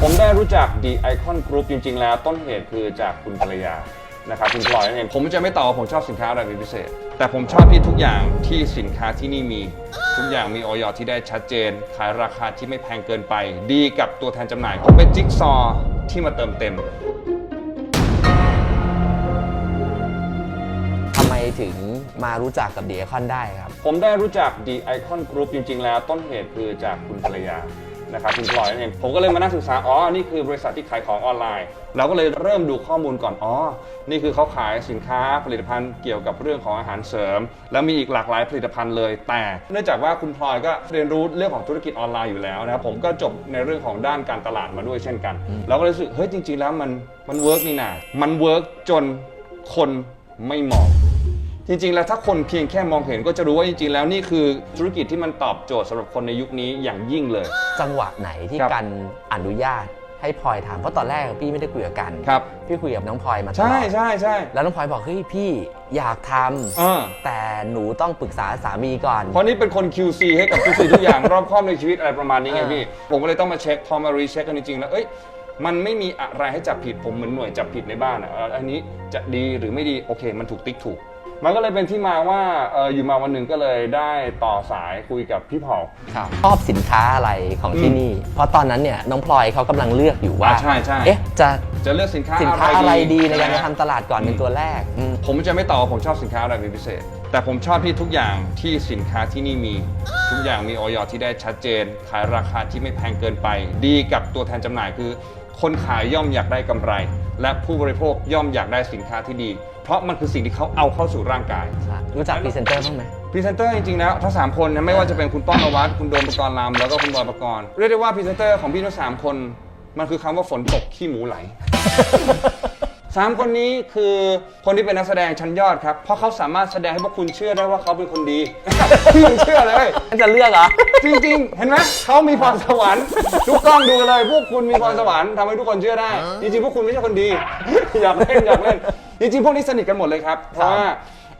ผมได้รู้จัก The Icon Group จริง ๆ แล้วต้นเหตุคือจากคุณภรรยานะครับคุณพลอยนั่นเองผมจะไม่ตอบว่าผมชอบสินค้าอะไรเป็นพิเศษ แต่ผมชอบที่ทุกอย่างที่สินค้าที่นี่มี ทุกอย่างมีออยที่ได้ชัดเจน ขายราคาที่ไม่แพงเกินไป ดีกับตัวแทนจำหน่าย ผมเป็นจิ๊กซอว์ที่มาเติมเต็มทำไมถึงมารู้จักกับเดียคอนได้ครับ ผมได้รู้จัก The Icon Group จริง ๆ แล้วต้นเหตุคือจากคุณภรรยา นะครับคุณพลอยนั่นเองผมก็เลยมานั่งศึกษาอ๋อนี่คือบริษัทที่ขายของออนไลน์ เราก็เลยเริ่มดูข้อมูลก่อนอ๋อนี่คือเขาขายสินค้าผลิตภัณฑ์เกี่ยวกับเรื่องของอาหารเสริม แล้วมีอีกหลากหลายผลิตภัณฑ์เลย แต่ เนื่องจากว่าคุณพลอยก็เรียนรู้เรื่องของธุรกิจออนไลน์อยู่แล้วนะครับผมก็จบในเรื่องของด้านการตลาดมาด้วยเช่นกันเราก็เลยรู้สึกเฮ้ยจริง ๆ แล้วมันมันเวิร์กนี่นามันเวิร์กจนคนไม่มอง จริง ๆ แล้วถ้าคนเพียงแค่มองเห็นก็จะรู้ว่าจริง ๆ แล้วนี่คือธุรกิจที่มันตอบโจทย์สำหรับคนในยุคนี้อย่างยิ่งเลย จังหวะไหนที่ครับกันอนุญาตให้พลอยทำเพราะตอนแรกพี่ไม่ได้คุยกับกันครับ พี่คุยกับน้องพลอยมาตลอดใช่ใช่ใช่แล้วน้องพลอยบอกเฮ้ยพี่อยากทเออำแต่หนูต้องปรึกษาสามีก่อน เพราะนี่เป็นคน QC ให้กับทุกสิ่งทุกอย่าง รอบครอบในชีวิตอะไรประมาณนี้ไงอ่าพี่ ผมก็เลยต้องมาเช็คพอมารีเช็คกันจริงๆแล้วเอ้ยมันไม่มีอะไรให้จับผิดผมเหมือนหน่วยจับผิดในบ้านอะเอ่ออันนี้จะดีหรือไม่ดีโอเค มันถูกติ๊กถูก มันก็เลยเป็นที่มาว่าเอออยู่มาวันหนึ่งก็เลยได้ต่อสายคุยกับพี่เผา ครับชอบสินค้าอะไรของที่นี่ เพราะตอนนั้นเนี่ยน้องพลอยเขากำลังเลือกอยู่ว่า อ่าใช่ใช่ เอ๊ะจะจะเลือกสินค้าสินค้าอะไรดีในการใช่จะไหมทำตลาดก่อนเป็นตัวแรกอืมผมจะไม่ตอบว่าผมชอบสินค้าอะไรเป็นพิเศษ แต่ผมชอบที่ทุกอย่างที่สินค้าที่นี่มี ทุกอย่างมีออยที่ได้ชัดเจน ขายราคาที่ไม่แพงเกินไป ดีกับตัวแทนจำหน่ายคือ คนขายย่อมอยากได้กำไร และผู้บริโภคย่อมอยากได้สินค้าที่ดี เพราะมันคือสิ่งที่เขาเอาเข้าสู่ร่างกายใช่รู้จักพรีเซนเตอร์บ้างไหมพรีเซนเตอร์จริงๆแล้วทั้งสามคนนะไม่ว่าจะเป็นคุณป้องนวัดคุณโดมประกรณ์ลำแล้วก็คุณบอยประกรณ์เรียกได้ว่าพรีเซนเตอร์ของพี่ทั้งสามคน มันคือคำว่าฝนตกขี้หมูไหล สามคนนี้คือคนที่เป็นนักแสดงชั้นยอดครับ เพราะเขาสามารถแสดงให้พวกคุณเชื่อได้ว่าเขาเป็นคนดีพี่ยังเชื่อเลย จะเลือกเหรอ จริง ๆ เห็นไหมเขามีพรสวรรค์ทุกกล้องดูเลย พวกคุณมีพรสวรรค์ทำให้ทุกคนเชื่อได้ จริงๆ พวกคุณไม่ใช่คนดี อยากเล่นอยากเล่น จริงๆ พวกนี้สนิทกันหมดเลยครับ เพราะว่า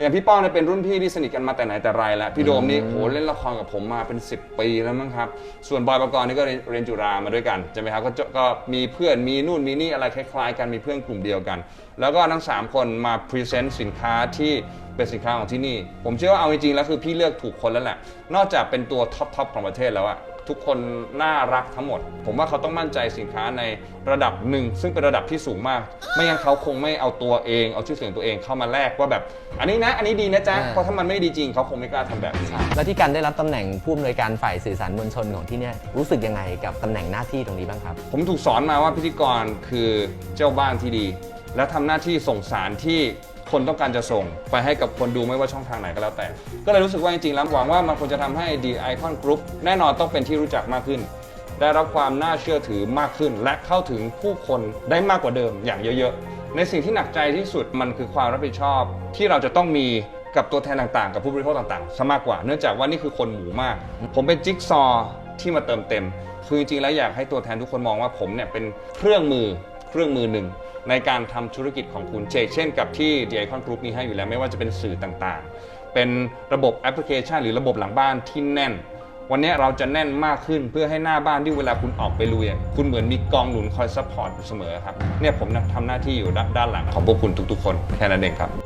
อย่างพี่ป้องเนี่ยเป็นรุ่นพี่ที่สนิทกันมาแต่ไหนแต่ไรแล้วพี่โดมนี่โหเล่นละครกับผมมาเป็น 10 ปีแล้วมั้งครับส่วนบอยประกรณ์นี่ก็เรียนเรียนจุฬามาด้วยกันใช่ไหมครับก็จะก็มีเพื่อนมีนู่นมีนี่อะไรคล้ายๆ กันมีเพื่อนกลุ่มเดียวกัน แล้วก็ทั้งสามคนมาพรีเซนต์สินค้าที่เป็นสินค้าของที่นี่ ผมเชื่อว่าเอาจริงๆแล้วคือพี่เลือกถูกคนแล้วแหละ นอกจากเป็นตัวท็อปทอปของประเทศแล้วอะทุกคนน่ารักทั้งหมด ผมว่าเขาต้องมั่นใจสินค้าในระดับหนึ่ง ซึ่งเป็นระดับที่สูงมาก ไม่งั้นเขาคงไม่เอาตัวเอง เอาชื่อเสียงตัวเองเข้ามาแลกว่าแบบ อันนี้นะ อันนี้ดีนะจ๊ะอ่าเพราะถ้ามันไม่ดีจริงเขาคงไม่กล้าทำแบบนี้แล้วที่กันได้รับตำแหน่งผู้อำนวยการฝ่ายสื่อสารมวลชนของที่เนี่ยรู้สึกยังไงกับตำแหน่งหน้าที่ตรงนี้บ้างครับ ผมถูกสอนมาว่าพิธีกรคือเจ้าบ้านที่ดี และทำหน้าที่ส่งสารที่คนต้องการจะส่ง ไปให้กับคนดูไม่ว่าช่องทางไหนก็แล้วแต่ ก็เลยรู้สึกว่าจริงๆแล้วหวังว่ามันควรจะทำให้ The Icon Group แน่นอนต้องเป็นที่รู้จักมากขึ้น ได้รับความน่าเชื่อถือมากขึ้น และเข้าถึงผู้คนได้มากกว่าเดิมอย่างเยอะๆ ในสิ่งที่หนักใจที่สุดมันคือความรับผิดชอบ ที่เราจะต้องมีกับตัวแทนต่างๆ กับผู้บริโภคต่างๆซะมากกว่า เนื่องจากว่านี่คือคนหมู่มาก ผมเป็นจิ๊กซอว์ที่มาเติมเต็ม คือจริงๆแล้วอยากให้ตัวแทนทุกคนมองว่าผมเนี่ยเป็นเครื่องมือ เครื่องมือหนึ่ง ในการทำธุรกิจของคุณเชกเช่นกับที่ The Icon Group มีให้อยู่แล้วไม่ว่าจะเป็นสื่อต่างๆ เป็นระบบแอปพลิเคชัน หรือระบบหลังบ้านที่แน่น วันนี้เราจะแน่นมากขึ้นเพื่อให้หน้าบ้านที่เวลาคุณออกไปลุยคุณเหมือนมีกองหนุนคอยซัพพอร์ตอยู่เสมอครับเนี่ยผมทำหน้าที่อยู่ด้านด้านหลังของพวกคุณทุกๆ คนแค่นั้นเองครับ